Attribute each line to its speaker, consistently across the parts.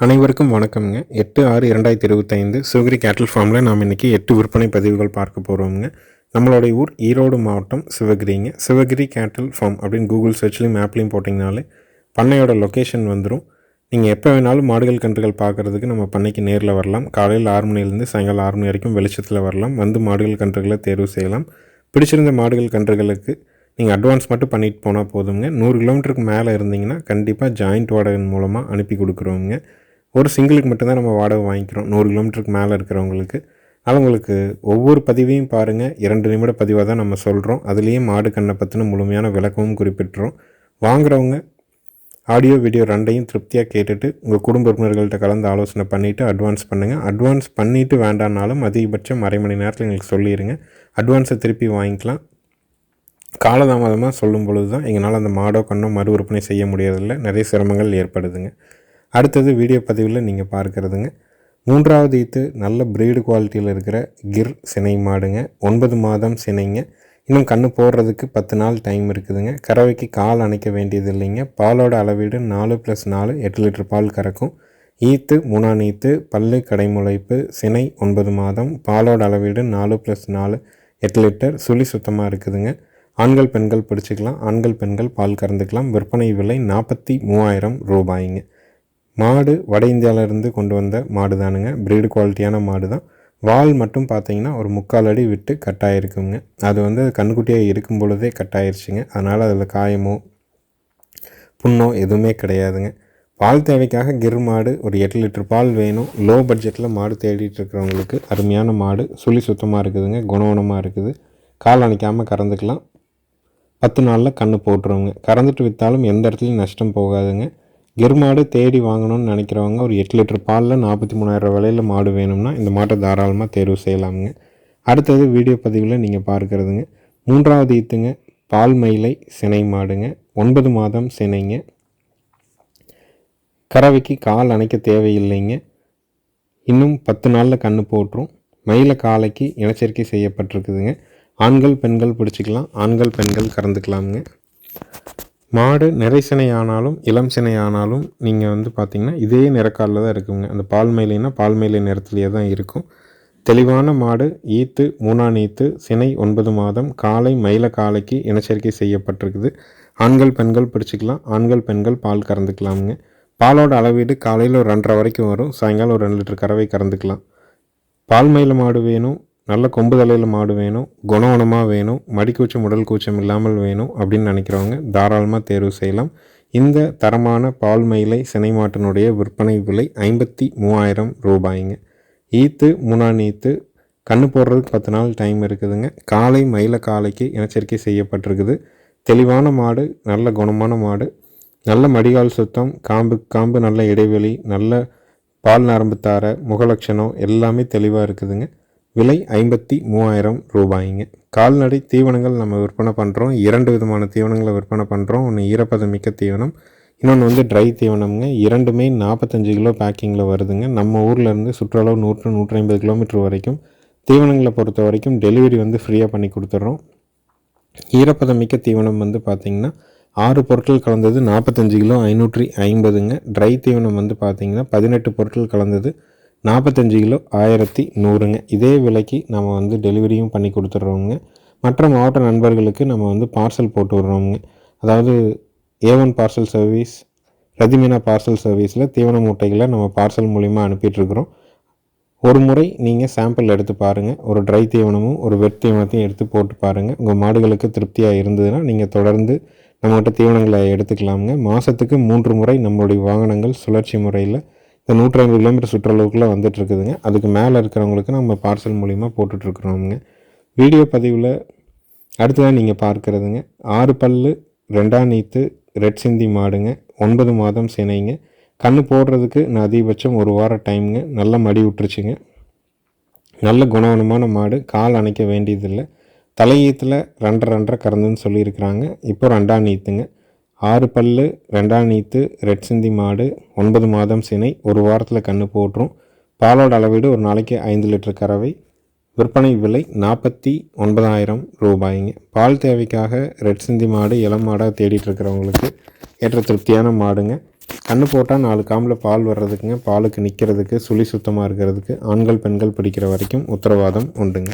Speaker 1: அனைவருக்கும் வணக்கம்ங்க. எட்டு ஆறு இரண்டாயிரத்தி இருபத்தைந்து சிவகிரி கேட்டல் ஃபார்மில் நாம் இன்றைக்கி எட்டு விற்பனை பதிவுகள் பார்க்க போகிறோம்ங்க நம்மளுடைய ஊர் ஈரோடு மாவட்டம் சிவகிரிங்க. சிவகிரி கேட்டல் ஃபார்ம் அப்படின்னு கூகுள் சர்ச்லையும் மேப்லேயும் போட்டிங்கனாலே பண்ணையோட லொக்கேஷன் வந்துடும் நீங்கள் எப்போ வேணாலும் மாடுகள் கன்றுகள் பார்க்குறதுக்கு நம்ம பண்ணைக்கு நேரில் வரலாம். காலையில் ஆறு மணிலேருந்து சாயங்காலம் ஆறு மணி வரைக்கும் வெளிச்சத்தில் வரலாம். வந்து மாடுகள் கன்றுகளை தேர்வு செய்யலாம். பிடிச்சிருந்த மாடுகள் கன்றுகளுக்கு நீங்கள் அட்வான்ஸ் மட்டும் பண்ணிட்டு போனால் போதுங்க நூறு கிலோமீட்டருக்கு மேலே இருந்தீங்கன்னா கண்டிப்பாக ஜாயிண்ட் வாடகை மூலமாக அனுப்பி கொடுக்குறோங்க ஒரு சிங்கிளுக்கு மட்டும்தான் நம்ம வாடகை வாங்கிக்கிறோம். நூறு கிலோமீட்டருக்கு மேலே இருக்கிறவங்களுக்கு. அதனால் உங்களுக்கு ஒவ்வொரு பதிவையும் பாருங்கள் இரண்டு நிமிட பதிவாக தான் நம்ம சொல்கிறோம் அதுலேயும் மாடு கண்ணை பற்றின முழுமையான விளக்கமும் குறிப்பிட்டுறோம். வாங்குறவங்க ஆடியோ வீடியோ ரெண்டையும் திருப்தியாக கேட்டுட்டு உங்கள் குடும்ப உறுப்பினர்கள்ட்ட கலந்து ஆலோசனை பண்ணிவிட்டு அட்வான்ஸ் பண்ணுங்கள் அட்வான்ஸ் பண்ணிவிட்டு வேண்டானாலும் அதிகபட்சம் அரை மணி நேரத்தில் எங்களுக்கு சொல்லிடுங்க அட்வான்ஸை திருப்பி வாங்கிக்கலாம். காலதாமதமாக சொல்லும் பொழுது தான் எங்களால் அந்த மாடோ கண்ணோ மறு விற்பனை செய்ய முடியறதில்ல. நிறைய சிரமங்கள் ஏற்படுதுங்க. அடுத்தது வீடியோ பதிவில் நீங்கள் பார்க்குறதுங்க. மூன்றாவது ஈத்து நல்ல பிரீடு குவாலிட்டியில் இருக்கிற கிர் சினை மாடுங்க. ஒன்பது மாதம் சினைங்க. இன்னும் கண்ணு போடுறதுக்கு பத்து நாள் டைம் இருக்குதுங்க. கறவைக்கு கால் அணைக்க வேண்டியது இல்லைங்க. பாலோட அளவீடு நாலு ப்ளஸ் நாலு எட்டு லிட்டர் பால் கறக்கும். ஈத்து மூணாம் ஈத்து பல்லு கடைமுளைப்பு சினை ஒன்பது மாதம் பாலோட அளவீடு நாலு ப்ளஸ் நாலு எட்டு லிட்டர் சுழி சுத்தமாக இருக்குதுங்க. ஆண்கள் பெண்கள் பிடிச்சிக்கலாம். ஆண்கள் பெண்கள் பால் கறந்துக்கலாம். விற்பனை விலை நாற்பத்தி மூவாயிரம் ரூபாய்ங்க. மாடு வட இந்தியாவிலேருந்து கொண்டு வந்த மாடு தானுங்க. ப்ரீடு குவாலிட்டியான மாடு தான். வால் மட்டும் பார்த்தீங்கன்னா ஒரு முக்கால் அடி விட்டு கட்டாயிருக்குங்க அது வந்து கண்குட்டியாக இருக்கும் பொழுதே கட்டாயிருச்சுங்க அதனால் அதில் காயமோ புண்ணோ எதுவுமே கிடையாதுங்க. பால் தேவைக்காக கிர் மாடு ஒரு எட்டு லிட்டர் பால் வேணும். லோ பட்ஜெட்டில் மாடு தேடிட்டு இருக்கிறவங்களுக்கு அருமையான மாடு. சுழி சுத்தமாக இருக்குதுங்க. குணவனமாக இருக்குது. கால் அணைக்காமல் கறந்துக்கலாம். பத்து நாளில் கன்று போட்டுருவோங்க கறந்துட்டு விற்றாலும் எந்த இடத்துலையும் நஷ்டம் போகாதுங்க. கிர் மாடு தேடி வாங்கணும்னு நினைக்கிறவங்க ஒரு எட்டு லிட்டர் பாலில் நாற்பத்தி மூணாயிரம் விலையில் மாடு வேணும்னா இந்த மாட்டை தாராளமாக தேர்வு செய்யலாமுங்க. அடுத்தது வீடியோ பதிவில் நீங்கள் பார்க்குறதுங்க. மூன்றாவது ஈத்துங்க பால் மயிலை சினை மாடுங்க. ஒன்பது மாதம் சினைங்க. கறவைக்கு கால் அணைக்க தேவையில்லைங்க. இன்னும் பத்து நாளில் கன்று போட்டுரும். மயில காலைக்கு இனச்சரிக்கை செய்யப்பட்டிருக்குதுங்க. ஆண்கள் பெண்கள் பிடிச்சிக்கலாம். ஆண்கள் பெண்கள் கறந்துக்கலாமுங்க. மாடு நிறை சினை இளம் சினையானாலும் நீங்கள் வந்து பார்த்திங்கன்னா இதே நிறக்காலில் தான் இருக்குங்க. அந்த பால் மயிலைனா பால் மயிலை நிறத்துலேயே தான் இருக்கும். தெளிவான மாடு ஈத்து மூணாம் ஈத்து சினை ஒன்பது மாதம் காலை மயில காலைக்கு இனச்சரிக்கை செய்யப்பட்டிருக்குது. ஆண்கள் பெண்கள் பிடிச்சிக்கலாம் ஆண்கள் பெண்கள் பால் கறந்துக்கலாமுங்க. பாலோட அளவீடு காலையில் ஒரு ரெண்டரை வரைக்கும் வரும் சாயங்காலம் ஒரு ரெண்டு லிட்டர் கறவை கறந்துக்கலாம். பால் மயில மாடு வேணும் நல்ல கொம்பு தலையில் மாடு வேணும் குணவனமாக வேணும் மடிக்கூச்சம் உடல் கூச்சம் இல்லாமல் வேணும் அப்படின்னு நினைக்கிறவங்க தாராளமாக தேர்வு செய்யலாம். இந்த தரமான பால் மயிலை சினை மாட்டினுடைய விற்பனை விலை ஐம்பத்தி மூவாயிரம் ரூபாய்ங்க. ஈத்து மூணாம் ஈத்து கண்ணு போடுறதுக்கு பத்து நாள் டைம் இருக்குதுங்க. காலை மயில காலைக்கு இனச்சரிக்கை செய்யப்பட்டிருக்குது. தெளிவான மாடு நல்ல குணமான மாடு நல்ல மடிகால் சுத்தம் காம்பு காம்பு நல்ல இடைவெளி நல்ல பால் நரம்பு தார முகலட்சணம் எல்லாமே தெளிவாக இருக்குதுங்க. விலை ஐம்பத்தி மூவாயிரம் ரூபாய்ங்க. கால்நடை தீவனங்கள் நம்ம விற்பனை பண்ணுறோம் இரண்டு விதமான தீவனங்களை விற்பனை பண்ணுறோம் ஒன்று ஈரப்பதம் மிக்க தீவனம் இன்னொன்று வந்து ட்ரை தீவனம்ங்க. இரண்டுமே நாற்பத்தஞ்சு கிலோ பேக்கிங்கில் வருதுங்க. நம்ம ஊர்லேருந்து சுற்றளவு நூற்று நூற்றி ஐம்பது கிலோமீட்டர் வரைக்கும் தீவனங்களை பொறுத்த வரைக்கும் டெலிவரி வந்து ஃப்ரீயாக பண்ணி கொடுத்துட்றோம் ஈரப்பதம் மிக்க தீவனம் வந்து பார்த்திங்கன்னா ஆறு பொருட்கள் கலந்தது நாற்பத்தஞ்சு கிலோ ஐநூற்றி ஐம்பதுங்க. ட்ரை தீவனம் வந்து பார்த்திங்கன்னா பதினெட்டு பொருட்கள் கலந்தது நாற்பத்தஞ்சு கிலோ ஆயிரத்தி நூறுங்க. இதே விலைக்கு நம்ம வந்து டெலிவரியும் பண்ணி கொடுத்துட்றோங்க மற்ற மாவட்ட நண்பர்களுக்கு நம்ம வந்து பார்சல் போட்டு விட்றோமுங்க. அதாவது A one parcel service Rathimeena parcel சர்வீஸில் தீவன மூட்டைகளை நம்ம பார்சல் மூலிமா அனுப்பிட்டுருக்குறோம். ஒரு முறை நீங்கள் சாம்பிள் எடுத்து பாருங்கள் ஒரு ட்ரை தீவனமும் ஒரு வெட் தீவனத்தையும் எடுத்து போட்டு பாருங்கள் உங்கள் மாடுகளுக்கு திருப்தியாக இருந்ததுன்னா நீங்கள் தொடர்ந்து நம்மகிட்ட தீவனங்களை எடுத்துக்கலாமுங்க. மாதத்துக்கு மூன்று முறை நம்மளுடைய வாகனங்கள் சுழற்சி முறையில் இந்த நூற்றி ஐம்பது கிலோமீட்டர் சுற்றளவுக்குள்ளே வந்துட்டுருக்குதுங்க. அதுக்கு மேலே இருக்கிறவங்களுக்கு நம்ம பார்சல் மூலிமா போட்டுட்ருக்குறோமுங்க. வீடியோ பதிவில் அடுத்ததாக நீங்கள் பார்க்குறதுங்க. ஆறு பல்லு ரெண்டாம் நீத்து ரெட் சிந்தி மாடுங்க. ஒன்பது மாதம் சினைங்க. கன்று போடுறதுக்கு நான் அதிகபட்சம் ஒரு வாரம் டைமுங்க. நல்லா மடி விட்டுருச்சுங்க. நல்ல குணவனமான மாடு. கால் அணைக்க வேண்டியதில்லை. தலையீத்தில் ரெண்டரை ரெண்டரை கறந்துன்னு சொல்லியிருக்கிறாங்க. இப்போ ரெண்டாம் நீத்துங்க. ஆறு பல்லு ரெண்டாம் நீத்து ரெட் சிந்தி மாடு ஒன்பது மாதம் சினை ஒரு வாரத்தில் கன்று போட்டுரும் பாலோட அளவீடு ஒரு நாளைக்கு ஐந்து லிட்டர் கறவை. விற்பனை விலை நாற்பத்தி ஒன்பதாயிரம் ரூபாய்ங்க. பால் தேவைக்காக ரெட் சிந்தி மாடு இளம் மாடாக தேடிட்டு இருக்கிறவங்களுக்கு ஏற்ற திருப்தியான மாடுங்க. கண்ணு போட்டால் நாலு காம்பில் பால் வர்றதுக்குங்க. பாலுக்கு நிற்கிறதுக்கு சுழி சுத்தமாக இருக்கிறதுக்கு ஆண்கள் பெண்கள் பிடிக்கிற வரைக்கும் உத்தரவாதம் உண்டுங்க.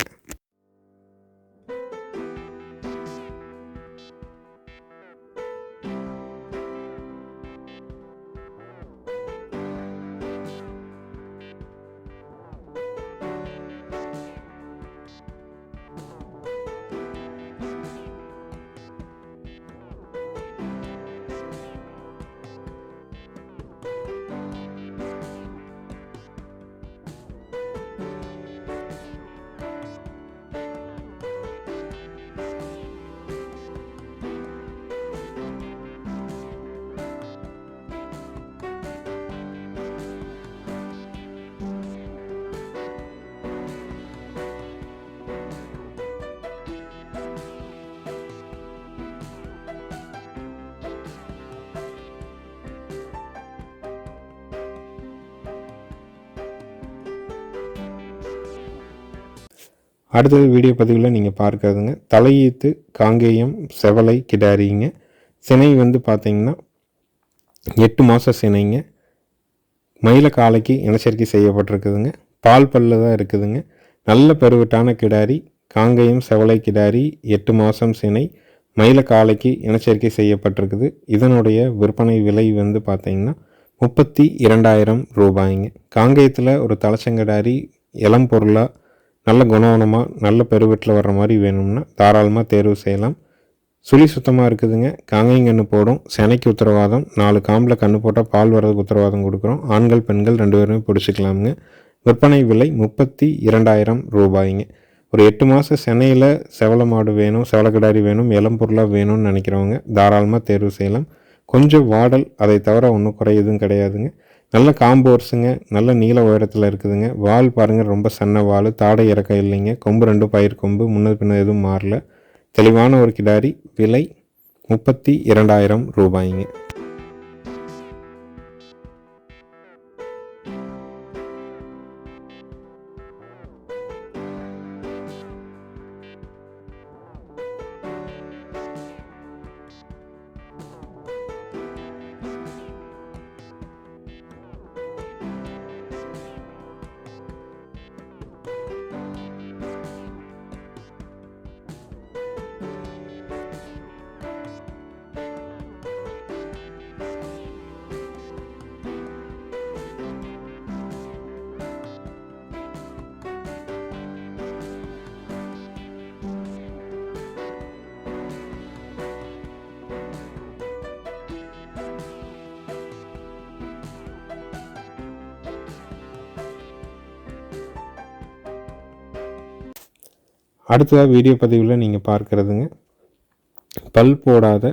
Speaker 1: அடுத்தது வீடியோ பதிவில் நீங்கள் பார்க்கறதுங்க தலையீத்து காங்கேயம் செவலை கிடாரிங்க. சினை வந்து பார்த்தீங்கன்னா எட்டு மாதம் சினைங்க. மயில காலைக்கு இனச்சரிக்கை செய்யப்பட்டிருக்குதுங்க. பால் பல்லு தான் இருக்குதுங்க. நல்ல பெருவிட்டான கிடாரி காங்கேயம் செவலை கிடாரி எட்டு மாதம் சினை மயில காலைக்கு இனச்சரிக்கை செய்யப்பட்டிருக்குது. இதனுடைய விற்பனை விலை வந்து பார்த்தீங்கன்னா முப்பத்தி இரண்டாயிரம் ரூபாய்ங்க. காங்கேயத்தில் ஒரு தலைச்சங்கடாரி இளம் பொருளாக நல்ல குணவனமாக நல்ல பெருவெட்டில் வர்ற மாதிரி வேணும்னா தாராளமாக தேர்வு செய்யலாம். சுழி சுத்தமாக இருக்குதுங்க. காங்கைங்கன்று போடும். செனைக்கு உத்தரவாதம். நாலு காம்பில் கன்று போட்டால் பால் வர்றதுக்கு உத்தரவாதம் கொடுக்குறோம். ஆண்கள் பெண்கள் ரெண்டு பேருமே பிடிச்சிக்கலாமுங்க. விற்பனை விலை முப்பத்தி இரண்டாயிரம் ரூபாய்ங்க. ஒரு எட்டு மாதம் சென்னையில் செவல மாடு வேணும் செவலக்கிடாரி வேணும் இளம் பொருளாக வேணும்னு நினைக்கிறவங்க தாராளமாக தேர்வு செய்யலாம். கொஞ்சம் வாடல் அதை தவிர ஒன்றும் குறை எதுவும் கிடையாதுங்க. நல்ல காம்போர்ஸுங்க நல்ல நீள உயரத்தில் இருக்குதுங்க. வால் பாருங்கள் ரொம்ப சன்ன வால். தாடை இறக்கம் இல்லைங்க. கொம்பு ரெண்டு பயிர் கொம்பு முன்னது பின்னது எதுவும் மாறல. தெளிவான ஒரு கிடாரி விலை முப்பத்தி இரண்டாயிரம் ரூபாய்ங்க. அடுத்ததாக வீடியோ பதிவில் நீங்கள் பார்க்குறதுங்க. பல் போடாத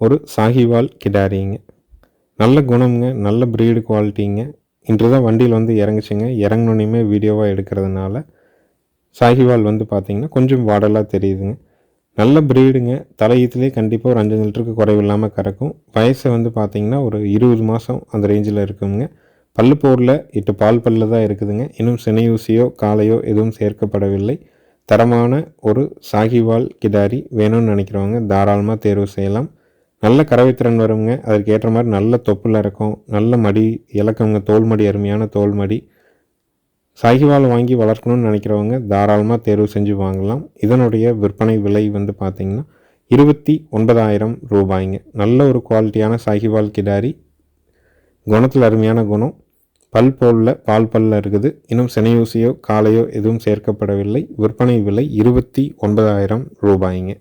Speaker 1: ஒரு சாகிவால் கிடாரிங்க. நல்ல குணம்ங்க நல்ல ப்ரீடு குவாலிட்டிங்க இன்று தான் வண்டியில் வந்து இறங்குச்சுங்க. இறங்கினோனையுமே வீடியோவாக எடுக்கிறதுனால சாகிவால் வந்து பார்த்திங்கன்னா கொஞ்சம் வாடலாக தெரியுதுங்க. நல்ல ப்ரீடுங்க தலையீத்துலேயே கண்டிப்பாக ஒரு அஞ்சு லிட்டருக்கு குறைவில்லாமல் கறக்கும். வயசை வந்து பார்த்திங்கன்னா ஒரு இருபது மாதம் அந்த ரேஞ்சில் இருக்குங்க. பல்லு போரில் இட்டு பால் பல்லு தான் இருக்குதுங்க. இன்னும் சினையூசியோ காலையோ எதுவும் சேர்க்கப்படவில்லை. தரமான ஒரு சாகிவால் கிடாரி வேணும்னு நினைக்கிறவங்க தாராளமாக தேர்வு செய்யலாம். நல்ல கறவைத்திறன் வருங்க அதற்கு ஏற்ற மாதிரி நல்ல தொப்புல இருக்கும் நல்ல மடி இலக்கங்க தோல் மடி அருமையான தோல் மடி. சாகிவால் வாங்கி வளர்க்கணும்னு நினைக்கிறவங்க தாராளமாக தேர்வு செஞ்சு வாங்கலாம். இதனுடைய விற்பனை விலை வந்து பார்த்திங்கன்னா இருபத்தி ஒன்பதாயிரம் ரூபாய்ங்க. நல்ல ஒரு குவாலிட்டியான சாகிவால் கிடாரி குணத்தில் அருமையான குணம். பல் போலில் பால் பல்ல இருக்குது. இன்னும் சினையூசியோ காலையோ எதுவும் சேர்க்கப்படவில்லை. விற்பனை விலை இருபத்தி ஒன்பதாயிரம் ரூபாய்ங்க.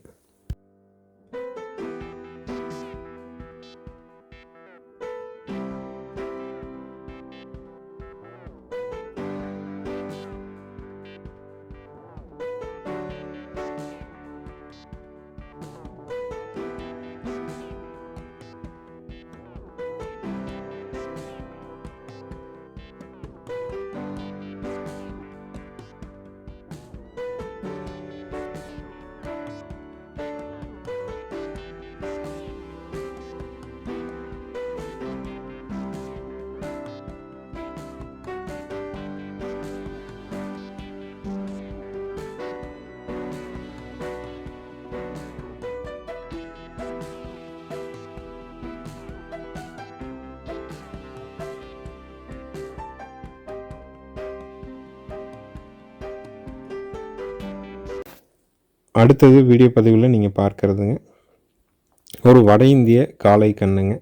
Speaker 1: அடுத்தது வீடியோ பதிவில் நீங்கள் பார்க்குறதுங்க. ஒரு வட இந்திய காளை கண்ணுங்க.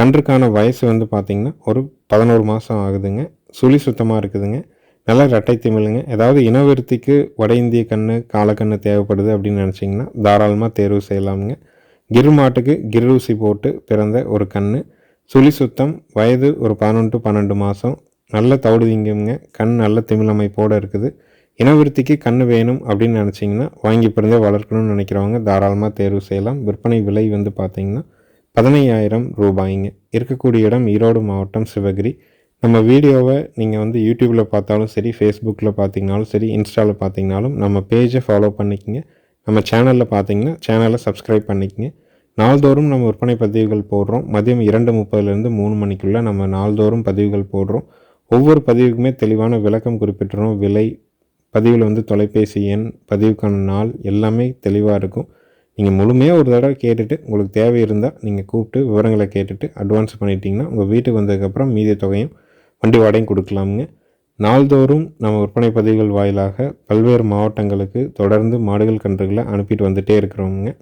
Speaker 1: கன்றுக்கான வயசு வந்து பார்த்திங்கன்னா ஒரு பதினோரு மாதம் ஆகுதுங்க. சுழி சுத்தமாக இருக்குதுங்க. நல்லா ரெட்டை திமிழுங்க. ஏதாவது இனவிருத்திக்கு வட இந்திய கன்று காலக்கண்ணு தேவைப்படுது அப்படின்னு நினச்சிங்கன்னா தாராளமாக தேர்வு செய்யலாமுங்க. கிரு மாட்டுக்கு கிருசி போட்டு பிறந்த ஒரு கன்று சுழி சுத்தம் வயது ஒரு பதினொன்று பன்னெண்டு மாதம் நல்ல தவிடு திங்குங்க கண் நல்ல திமிழமைப்போடு இருக்குது. இனவிருத்திக்கு கண் வேணும் அப்படின்னு நினச்சிங்கன்னா வாங்கி பிறந்தே வளர்க்கணும்னு நினைக்கிறவங்க தாராளமாக தேர்வு செய்யலாம். விற்பனை விலை வந்து பார்த்திங்கன்னா பதினையாயிரம் ரூபாய்ங்க. இருக்கக்கூடிய இடம் ஈரோடு மாவட்டம் சிவகிரி. நம்ம வீடியோவை நீங்கள் வந்து யூடியூப்பில் பார்த்தாலும் சரி ஃபேஸ்புக்கில் பார்த்தீங்கனாலும் சரி இன்ஸ்டாவில் பார்த்தீங்கனாலும் நம்ம பேஜை ஃபாலோ பண்ணிக்கங்க. நம்ம சேனலில் பார்த்தீங்கன்னா சேனலை சப்ஸ்கிரைப் பண்ணிக்கங்க. நாள்தோறும் நம்ம விற்பனை பதிவுகள் போடுறோம். மதியம் இரண்டு முப்பதுலேருந்து மூணு மணிக்குள்ளே நம்ம நாள்தோறும் பதிவுகள் போடுறோம். ஒவ்வொரு பதிவுக்குமே தெளிவான விளக்கம் குறிப்பிட்டுறோம். விலை பதிவில் வந்து தொலைபேசி எண் பதிவுக்கான நாள் எல்லாமே தெளிவாக இருக்கும். நீங்கள் முழுமையாக ஒரு தடவை கேட்டுட்டு உங்களுக்கு தேவை இருந்தால் நீங்கள் கூப்பிட்டு விவரங்களை கேட்டுட்டு அட்வான்ஸ் பண்ணிட்டீங்கன்னா உங்கள் வீட்டுக்கு வந்ததுக்கப்புறம் மீதி தொகையும் வண்டி வாடகையும் கொடுக்கலாமுங்க. நாள்தோறும் நம்ம விற்பனை பதிவுகள் வாயிலாக பல்வேறு மாவட்டங்களுக்கு தொடர்ந்து மாடுகள் கன்றுகளை அனுப்பிட்டு வந்துகிட்டே இருக்கிறோமுங்க.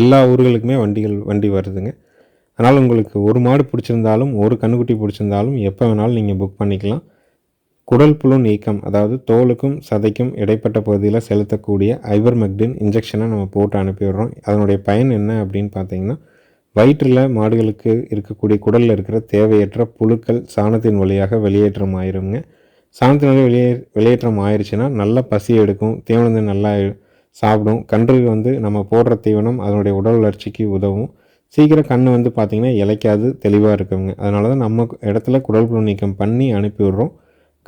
Speaker 1: எல்லா ஊர்களுக்குமே வண்டிகள் வண்டி வருதுங்க. அதனால் உங்களுக்கு ஒரு மாடு பிடிச்சிருந்தாலும் ஒரு கண்ணுக்குட்டி பிடிச்சிருந்தாலும் எப்போ வேணாலும் நீங்கள் புக் பண்ணிக்கலாம். குடல் புழு நீக்கம் அதாவது தோலுக்கும் சதைக்கும் இடைப்பட்ட பகுதியில் செலுத்தக்கூடிய ஐவர்மெக்டின் இன்ஜெக்ஷனை நம்ம போட்டு அனுப்பிடுறோம் அதனுடைய பயன் என்ன அப்படின்னு பார்த்தீங்கன்னா வயிற்றில் மாடுகளுக்கு இருக்கக்கூடிய குடலில் இருக்கிற தேவையற்ற புழுக்கள் சாணத்தின் வழியாக வெளியேற்றம் ஆயிருங்க. சாணத்தின் வழியாக வெளியே வெளியேற்றம் ஆயிடுச்சுன்னா நல்லா பசி எடுக்கும் தீவனத்தை நல்லா சாப்பிடும். கன்றுக்கு வந்து நம்ம போடுற தீவனம் அதனுடைய உடல் வளர்ச்சிக்கு உதவும். சீக்கிரம் கண் வந்து பார்த்திங்கன்னா இலைக்காது தெளிவாக இருக்குங்க. அதனால தான் நம்ம இடத்துல குடல் புழு நீக்கம் பண்ணி அனுப்பிவிட்றோம்.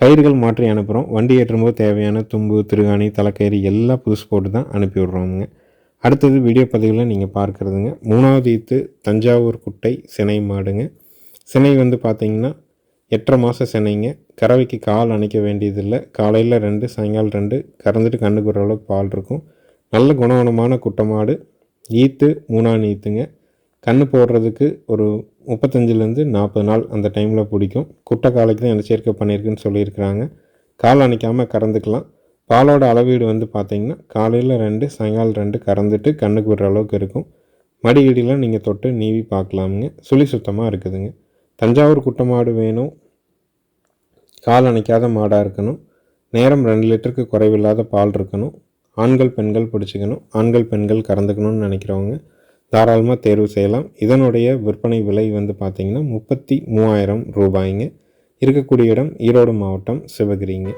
Speaker 1: கயிறுகள் மாற்றி அனுப்புகிறோம் வண்டி ஏற்றும்போது தேவையான தும்பு திருகாணி தலைக்கயிறு எல்லாம் புதுசு போட்டு தான் அனுப்பி விட்றோமுங்க. அடுத்தது வீடியோ பதிவில் நீங்கள் பார்க்குறதுங்க. மூணாவது ஈத்து தஞ்சாவூர் குட்டை சினை மாடுங்க. சினை வந்து பார்த்திங்கன்னா எட்டரை மாத சினைங்க. கறவைக்கு கால் அணைக்க வேண்டியதில்லை. காலையில் ரெண்டு சாயங்காலம் ரெண்டு கறந்துட்டு கண்ணுக்குற அளவுக்கு பால் இருக்கும். நல்ல குணவனமான குட்டை மாடு. ஈத்து மூணாம் ஈத்துங்க. கன்று போடுறதுக்கு ஒரு முப்பத்தஞ்சிலேருந்து நாற்பது நாள் அந்த டைமில் பிடிக்கும். குட்டை காலைக்கு தான் என்ன சேர்க்கை பண்ணியிருக்குன்னு சொல்லியிருக்கிறாங்க. கால் அணைக்காமல் கறந்துக்கலாம். பாலோட அளவீடு வந்து பார்த்திங்கன்னா காலையில் ரெண்டு சாயங்காலம் ரெண்டு கறந்துட்டு கண்ணுக்கு விடுற அளவுக்கு இருக்கும். மடிகிடிலாம் நீங்கள் தொட்டு நீவி பார்க்கலாமுங்க. சுழி சுத்தமாக இருக்குதுங்க. தஞ்சாவூர் குட்டை மாடு வேணும். கால் அணைக்காத மாடாக இருக்கணும். நேரம் ரெண்டு லிட்டருக்கு குறைவில்லாத பால் இருக்கணும். ஆண்கள் பெண்கள் பிடிச்சிக்கணும். ஆண்கள் பெண்கள் கறந்துக்கணும்னு நினைக்கிறவங்க தாராளமாக தேர்வு செய்யலாம். இதனுடைய விற்பனை விலை வந்து பார்த்திங்கன்னா முப்பத்தி மூவாயிரம் ரூபாய்ங்க. இருக்கக்கூடிய இடம் ஈரோடு மாவட்டம் சிவகிரிங்க.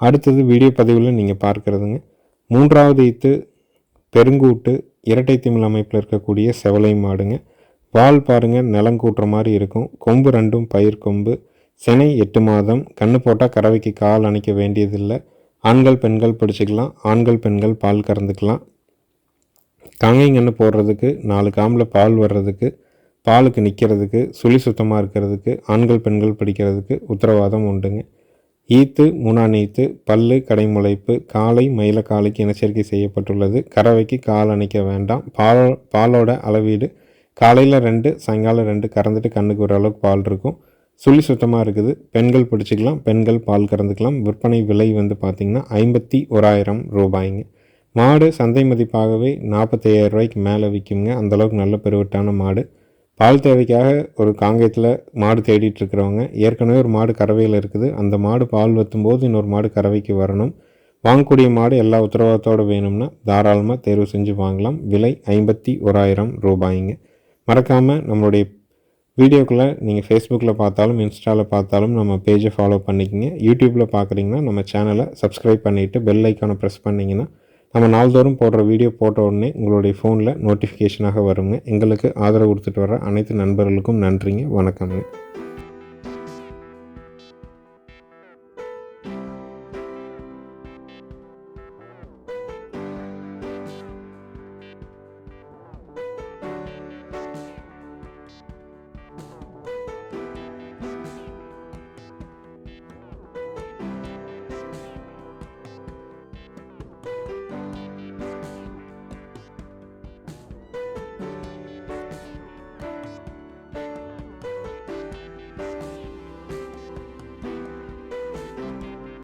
Speaker 1: அடுத்தது வீடியோ பதிவில் நீங்கள் பார்க்குறதுங்க. மூன்றாவது ஈத்து பெருங்கூட்டு இரட்டை திமிழ் அமைப்பில் இருக்கக்கூடிய செவலை மாடுங்க. வால் பாருங்கள் நிலங்கூட்டுற மாதிரி இருக்கும். கொம்பு ரெண்டும் பயிர் கொம்பு. சினை எட்டு மாதம். கண்ணு போட்டால் கறவைக்கு கால் அணைக்க வேண்டியதில்லை. ஆண்கள் பெண்கள் பிடிச்சிக்கலாம். ஆண்கள் பெண்கள் பால் கறந்துக்கலாம். காங்கைங்கன்று போடுறதுக்கு நாலு காம்பில் பால் வர்றதுக்கு பாலுக்கு நிற்கிறதுக்கு சுழி சுத்தமாக இருக்கிறதுக்கு ஆண்கள் பெண்கள் பிடிக்கிறதுக்கு உத்தரவாதம் உண்டுங்க. ஈத்து மூணாநீத்து பல்லு கடைமுளைப்பு காலை மயில காலைக்கு இனச்சேர்க்கை செய்யப்பட்டுள்ளது. கறவைக்கு கால் அணைக்க வேண்டாம். பால் பாலோட அளவீடு காலையில் ரெண்டு சாயங்காலம் ரெண்டு கறந்துட்டு கண்ணுக்கு ஒரு அளவுக்கு பால் இருக்கும். சுழி சுத்தமாக இருக்குது. பெண்கள் பிடிச்சிக்கலாம். பெண்கள் பால் கறந்துக்கலாம். விற்பனை விலை வந்து பார்த்திங்கன்னா ஐம்பத்தி ஓராயிரம் ரூபாய்ங்க. மாடு சந்தை மதிப்பாகவே நாற்பத்தையாயிரம் ரூபாய்க்கு மேலே விற்குங்க அந்தளவுக்கு நல்ல பெருவட்டான மாடு. பால் தேவைக்காக ஒரு காங்கேயத்தில் மாடு தேடிட்டு இருக்கிறவங்க ஏற்கனவே ஒரு மாடு கறவையில் இருக்குது. அந்த மாடு பால் வத்தும்போது இன்னொரு மாடு கறவைக்கு வரணும். வாங்கக்கூடிய மாடு எல்லா உத்தரவாதத்தோடு வேணும்னா தாராளமாக தேர்வு செஞ்சு வாங்கலாம். விலை ஐம்பத்தி ஓராயிரம் ரூபாய்ங்க. மறக்காமல் நம்மளுடைய வீடியோக்குள்ளே நீங்கள் ஃபேஸ்புக்கில் பார்த்தாலும் இன்ஸ்டாவில் பார்த்தாலும் நம்ம பேஜை ஃபாலோ பண்ணிக்கங்க. யூடியூப்பில் பார்க்குறீங்கன்னா நம்ம சேனலை சப்ஸ்கிரைப் பண்ணிவிட்டு பெல் ஐக்கானை ப்ரெஸ் பண்ணிங்கன்னா நம்ம நாள்தோறும் போடுற வீடியோ போட்ட உடனே உங்களுடைய ஃபோனில் நோட்டிஃபிகேஷனாக வருங்க. எங்களுக்கு ஆதரவு கொடுத்துட்டு வர அனைத்து நண்பர்களுக்கும் நன்றிங்க. வணக்கம்ங்க